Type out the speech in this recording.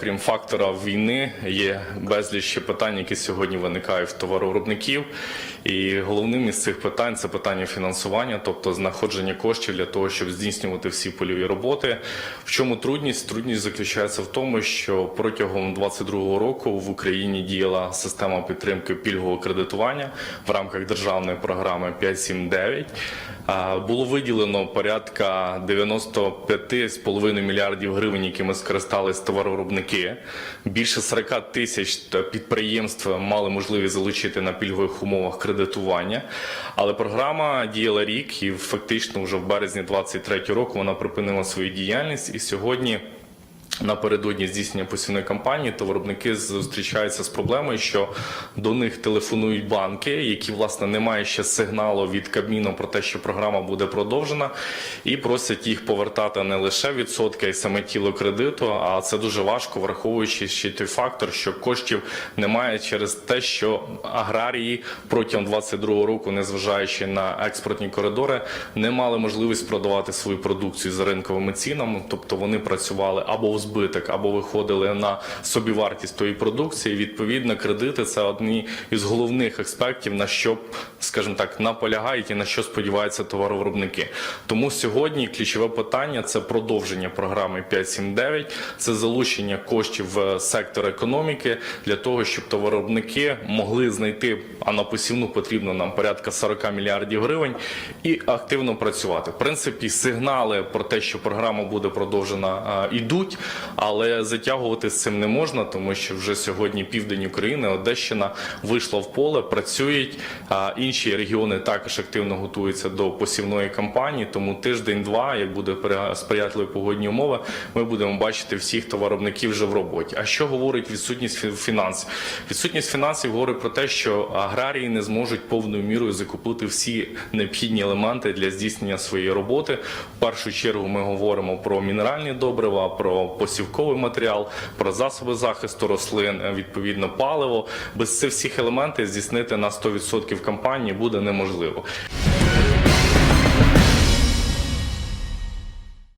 Крім фактора війни, є безліч питань, які сьогодні виникають в товаровиробників. І головним із цих питань це питання фінансування, тобто знаходження коштів для того, щоб здійснювати всі польові роботи. В чому трудність? Трудність заключається в тому, що протягом 2022 року в Україні діяла система підтримки пільгового кредитування в рамках державної програми 579. А, Було виділено порядка 95,5 мільярдів гривень, якими скористались товаровиробники. Більше 40 тисяч підприємств мали можливість залучити на пільгових умовах кредитування. Але програма діяла рік, і фактично вже в березні 2023 року вона припинила свою діяльність. І сьогодні. Напередодні здійснення посівної кампанії товаровиробники зустрічаються з проблемою, що до них телефонують банки, які власне не мають ще сигналу від Кабміну про те, що програма буде продовжена, і просять їх повертати не лише відсотки, й саме тіло кредиту. А це дуже важко, враховуючи ще той фактор, що коштів немає через те, що аграрії протягом 22 року, незважаючи на експортні коридори, не мали можливість продавати свою продукцію за ринковими цінами, тобто вони працювали або в збиток, або виходили на собівартість тої продукції. Відповідно, кредити це одні із головних аспектів, на що, скажімо так, наполягають і на що сподіваються товаровиробники. Тому сьогодні ключове питання це продовження програми 579, це залучення коштів в сектор економіки для того, щоб товаровиробники могли знайти, а на посівну потрібно нам порядка 40 мільярдів гривень, і активно працювати. В принципі, сигнали про те, що програма буде продовжена, а, ідуть, але затягувати з цим не можна, тому що вже сьогодні південь України, Одещина вийшла в поле, працюють. Інші регіони також активно готуються до посівної кампанії. Тому тиждень-два, як буде сприятливі погодні умови, ми будемо бачити всіх товаровиробників вже в роботі. А що говорить відсутність фінансів? Відсутність фінансів говорить про те, що аграрії не зможуть повною мірою закупити всі необхідні елементи для здійснення своєї роботи. В першу чергу ми говоримо про мінеральні добрива, про посівковий матеріал, про засоби захисту рослин, е, відповідно паливо. Без цих всіх елементів здійснити на 100% кампанії буде неможливо.